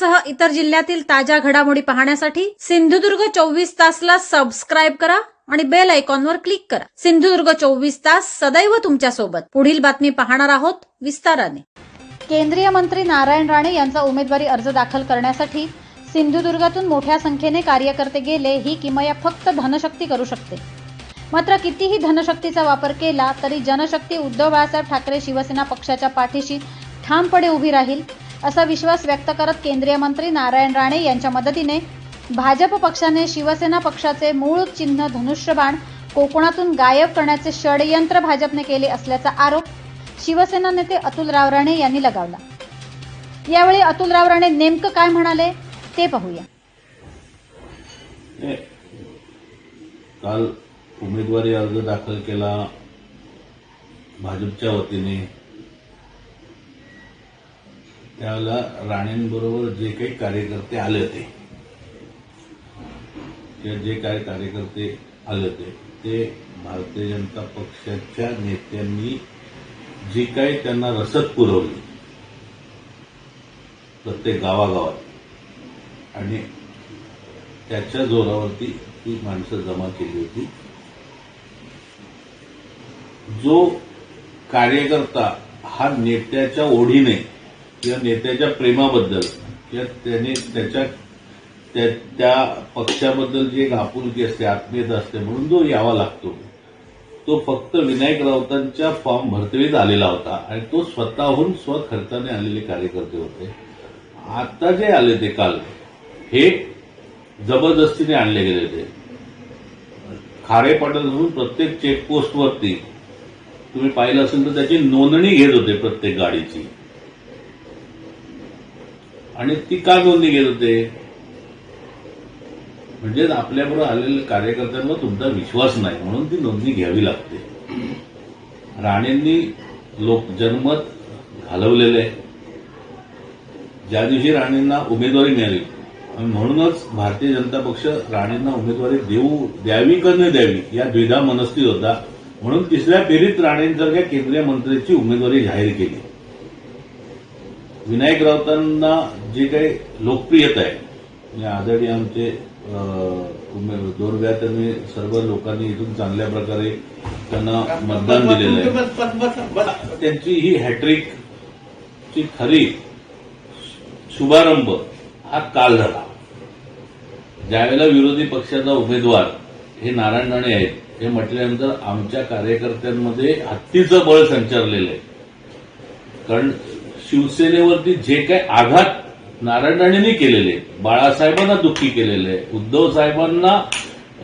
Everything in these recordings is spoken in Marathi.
पुण्यासह इतर जिल्ह्यातील ताज्या घडामोडी पाहण्यासाठी सिंधुदुर्ग चोवीस तासला सबस्क्राईब करा आणि बेल आयकॉनवर क्लिक करा. सिंधुदुर्ग चोवीस तास सदैव तुमच्यासोबत. पुढील बातमी पाहणार आहोत विस्ताराने. केंद्रीय मंत्री नारायण राणे यांचा उमेदवारी अर्ज दाखल करण्यासाठी सिंधुदुर्गातून मोठ्या संख्येने कार्यकर्ते गेले ही किमया फक्त धनशक्ती करू शकते. मात्र कितीही धनशक्तीचा वापर केला तरी जनशक्ती उद्धव बाळासाहेब ठाकरे शिवसेना पक्षाच्या पाठीशी ठामपणे उभी राहील. असा विश्वास व्यक्त करत केंद्रीय मंत्री नारायण राणे यांच्या मदतीने भाजप पक्षाने शिवसेना पक्षाचे मूळ चिन्ह धनुष्यबाण कोकणातून गायब करण्याचे षडयंत्र भाजपने केले असल्याचा आरोप शिवसेना नेते अतुलराव राणे यांनी लगावला. यावेळी अतुलराव राणे नेमकं काय म्हणाले ते पाहूया. काल उमेदवारी अर्ज दाखल केला. भाजपच्या वतीने त्यावेळेला राणेंबरोबर जे काही कार्यकर्ते आले होते. ते जे काही कार्यकर्ते आले होते ते भारतीय जनता पक्षाच्या नेत्यांनी जी काही त्यांना रसद पुरवली प्रत्येक गावागावात आणि त्याच्या जोरावरती ती माणसं जमा केली होती. जो कार्यकर्ता हा नेत्याच्या ओढीने किंवा नेत्याच्या प्रेमाबद्दल किंवा त्याने त्याच्या त्या त्या पक्षाबद्दल जी एक आपुलकी असते आत्मीयता असते म्हणून जो यावा लागतो. तो फक्त विनायक राऊतांच्या फॉर्म भरतीत आलेला होता आणि तो स्वतःहून स्वखर्चाने आलेले कार्यकर्ते होते. आता जे आले ते काल हे जबरदस्तीने आणले गेले ते खारे म्हणून प्रत्येक चेकपोस्टवरती तुम्ही पाहिलं असेल तर त्याची नोंदणी घेत होते प्रत्येक गाडीची. आणि ती का नोंदणी घेत होते? म्हणजे आपल्याबरोबर आलेल्या कार्यकर्त्यांवर तुमचा विश्वास नाही म्हणून ती नोंदणी घ्यावी लागते. राणेंनी लोक जनमत घालवलेलं. आहे ज्या दिवशी राणेंना उमेदवारी मिळाली आणि म्हणूनच भारतीय जनता पक्ष राणेंना उमेदवारी देऊ द्यावी का न द्यावी या द्विधा मनस्थित होता. म्हणून तिसऱ्या फेरीत राणेंसारख्या केंद्रीय मंत्र्यांची उमेदवारी जाहीर केली. विनायक राऊतांना जे काही लोकप्रियता आहे म्हणजे आदरणीय आमचे वेळा त्यांनी सर्व लोकांनी इथून चांगल्या प्रकारे त्यांना मतदान दिलेलं आहे. त्यांची ही हॅट्रिकची खरी शुभारंभ हा काल झाला. ज्यावेळेला विरोधी पक्षाचा उमेदवार हे नारायण राणे आहेत हे म्हटल्यानंतर आमच्या कार्यकर्त्यांमध्ये हत्तीचं बळ संचारलेलं आहे. कारण शिवसेनेवरती जे काही आघात नारायण राणेंनी केलेले बाळासाहेबांना दुःखी केलेले आहे उद्धव साहेबांना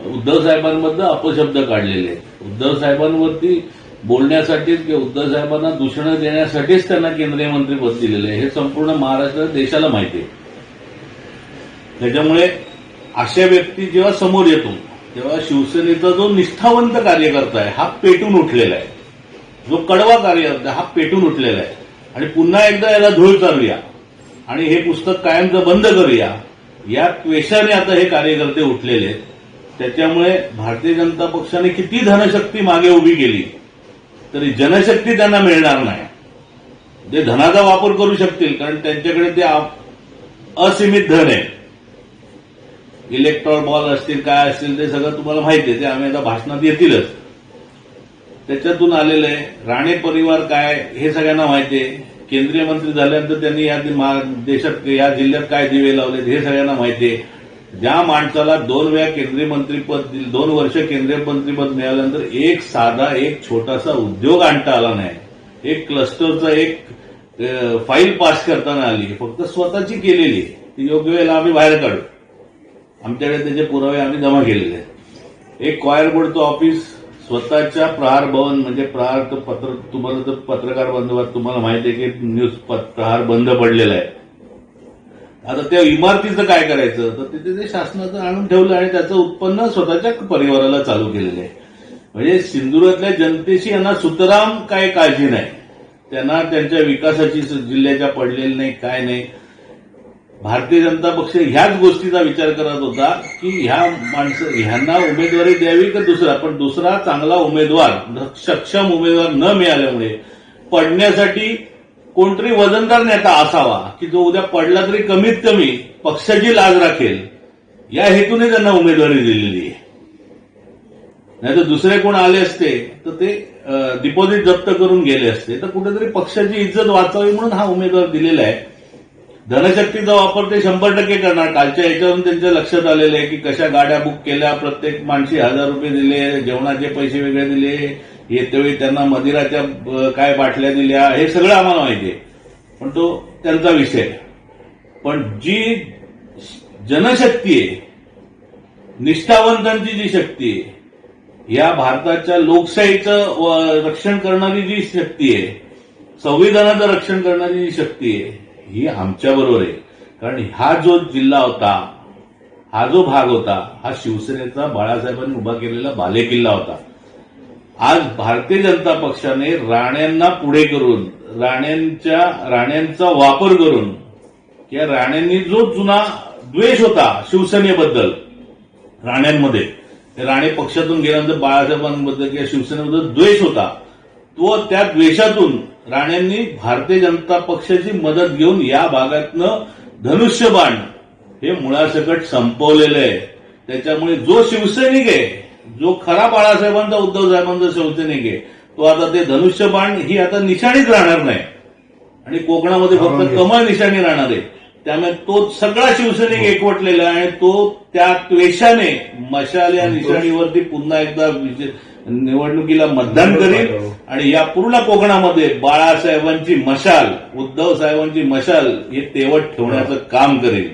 उद्धव साहेबांमधनं अपशब्द काढलेले उद्धव साहेबांवरती बोलण्यासाठीच किंवा उद्धव साहेबांना दूषणं देण्यासाठीच त्यांना केंद्रीय मंत्रीपद दिलेलं आहे. हे संपूर्ण महाराष्ट्र देशाला माहिती आहे. त्याच्यामुळे अशा व्यक्ती जेव्हा समोर येतो तेव्हा शिवसेनेचा जो निष्ठावंत कार्यकर्ता आहे हा पेटून उठलेला आहे. जो कडवा कार्यकर्ता हा पेटून उठलेला आहे. आणि पुन्हा एकदा याला धूळ चालूया. आणि हे पुस्तक कायमचं बंद करूया. या त्वेषाने आता हे कार्यकर्ते उठलेले आहेत. त्याच्यामुळे भारतीय जनता पक्षाने किती धनशक्ती मागे उभी केली तरी जनशक्ती त्यांना मिळणार नाही. ते धनाचा वापर करू शकतील कारण त्यांच्याकडे ते असीमित धन आहे. इलेक्ट्रॉन बॉल असतील काय असतील ते सगळं तुम्हाला माहिती आहे. ते आम्ही आता भाषणात येतीलच. त्याच्यातून आलेलं आहे. राणे परिवार काय हे सगळ्यांना माहिती आहे. केंद्रीय मंत्री झाल्यानंतर त्यांनी या देशात या जिल्ह्यात काय दिवे लावलेत हे सगळ्यांना माहिती आहे. ज्या माणसाला दोन वेळा केंद्रीय मंत्रीपद दोन वर्ष केंद्रीय मंत्रीपद मिळाल्यानंतर एक साधा एक छोटासा उद्योग आणता आला नाही. एक क्लस्टरचा एक फाईल पास करताना आली. फक्त स्वतःची केलेली ती योग्य वेळेला आम्ही बाहेर काढू. आमच्याकडे त्याचे पुरावे आम्ही जमा केलेले एक क्वायर बोर्डचं ऑफिस स्वतःच्या प्रहार भवन म्हणजे प्रहार तर पत्र तुम्हाला तर पत्रकार बांधवात तुम्हाला माहिती आहे की न्यूज प्रहार बंद पडलेला आहे. आता त्या इमारतीचं काय करायचं? तर तिथे ते शासनाचं आणून ठेवलं आणि त्याचं उत्पन्न स्वतःच्या परिवाराला चालू केलेलं आहे. म्हणजे सिंधुरातल्या जनतेशी यांना सुतराम काय काळजी नाही. त्यांना त्यांच्या विकासाची जिल्ह्याच्या पडलेली नाही काय नाही. भारतीय जनता पक्ष ह्याच गोष्टीचा विचार करत होता की ह्या माणसं ह्यांना उमेदवारी द्यावी का दुसरा? पण दुसरा चांगला उमेदवार सक्षम उमेदवार न मिळाल्यामुळे पडण्यासाठी कोणतरी वजनदार नेता असावा की जो उद्या पडला तरी कमीत कमी पक्षाची लाज राखेल. या हेतूने त्यांना उमेदवारी दिलेली आहे. नाही तर दुसरे कोण आले असते तर ते डिपॉझिट जप्त करून गेले असते. तर कुठेतरी पक्षाची इज्जत वाचावी म्हणून हा उमेदवार दिलेला आहे. धनशक्तीचा वापर ते शंभर टक्के करणार. कालच्या याच्यावरून त्यांच्या लक्षात आलेलं आहे की कशा गाड्या बुक केल्या प्रत्येक माणशी हजार रुपये दिले जेवणाचे पैसे वेगळे दिले येतेवेळी त्यांना मदिराच्या काय बाटल्या दिल्या हे सगळं आम्हाला माहिती आहे. पण तो त्यांचा विषय पण जी जनशक्ती आहे निष्ठावंतांची जी शक्ती आहे या भारताच्या लोकशाहीचं रक्षण करणारी जी शक्ती आहे संविधानाचं रक्षण करणारी जी शक्ती आहे ही आमच्या बरोबर आहे. कारण हा जो जिल्हा होता हा जो भाग होता हा शिवसेनेचा बाळासाहेबांनी उभा केलेला बालेकिल्ला होता. आज भारतीय जनता पक्षाने राण्यांना पुढे करून राण्यांच्या राण्यांचा वापर करून या राण्यांनी जो जुना द्वेष होता शिवसेनेबद्दल राण्यांमध्ये राणे पक्षातून गेल्यानंतर बाळासाहेबांबद्दल किंवा शिवसेनेबद्दल द्वेष होता तो त्या द्वेषातून राण्यांनी भारतीय जनता पक्षाची मदत घेऊन या भागातनं धनुष्यबाण हे मुळासकट संपवलेलं आहे. त्याच्यामुळे जो शिवसैनिक आहे जो खरा बाळासाहेबांचा उद्धव साहेबांचा शिवसैनिक आहे तो आता ते धनुष्यबाण ही आता निशाणीच राहणार नाही. आणि कोकणामध्ये फक्त कमळ निशाणी राहणार आहे. त्यामुळे तो सगळा शिवसैनिक एकवटलेला आहे आणि तो त्या त्वेषाने मशाल या निशाणीवरती पुन्हा एकदा निवडणुकीला मतदान करेल आणि या पूर्ण कोकणामध्ये बाळासाहेबांची मशाल उद्धव साहेबांची मशाल हे तेवट ठेवण्याचं काम करेल